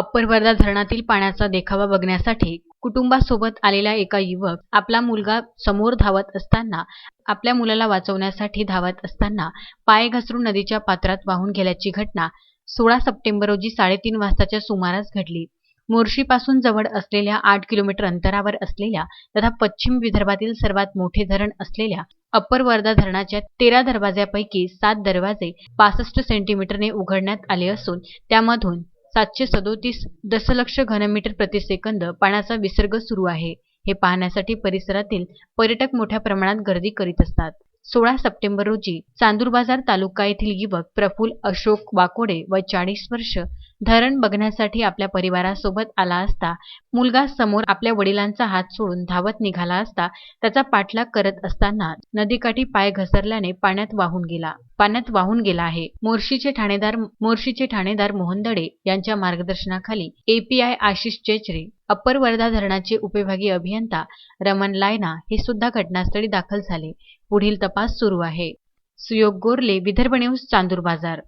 Upper Wardha धरणातील पाण्याचा देखावा बघण्यासाठी कुटुंबासोबत आलेला एका युवक आपला मुलगा समोर धावत असताना आपल्या मुलाला वाचवण्यासाठी धावत असताना पाय घसरून नदीच्या पात्रात वाहून गेल्याची घटना सोळा सप्टेंबर रोजी साडेतीन वाजताच्या सुमारास घडली. मोर्शीपासून जवळ असलेल्या आठ किलोमीटर अंतरावर असलेल्या तथा पश्चिम विदर्भातील सर्वात मोठे धरण असलेल्या अप्पर वर्धा धरणाच्या तेरा दरवाज्यापैकी सात दरवाजे पासष्ट सेंटीमीटरने उघडण्यात आले असून त्यामधून सातशे सदोतीस दशलक्ष घनमीटर प्रतिसेकंद पाण्याचा विसर्ग सुरू आहे. हे पाहण्यासाठी परिसरातील पर्यटक मोठ्या प्रमाणात गर्दी करीत असतात. सोळा सप्टेंबर रोजी चांदूर बाजार तालुका येथील युवक प्रफुल अशोक वाकोडे व चाळीस वर्ष धरण बघण्यासाठी आपल्या परिवारासोबत आला असता मुलगा समोर आपल्या वडिलांचा हात सोडून धावत निघाला असता त्याचा पाठलाग करत असताना नदीकाठी पाय घसरल्याने पाण्यात वाहून गेला. पाण्यात वाहून गेला आहे. मोर्शीचे ठाणेदार मोर्शीचे ठाणेदार मोहन दडे यांच्या मार्गदर्शनाखाली एपीआय आशिष चेचरे अप्पर वर्धा धरणाचे उपविभागीय अभियंता रमण लायना हे सुद्धा घटनास्थळी दाखल झाले. पुढील तपास सुरू आहे. सुयोग गोरले विदर्भ न्यूज चांदूर बाजार.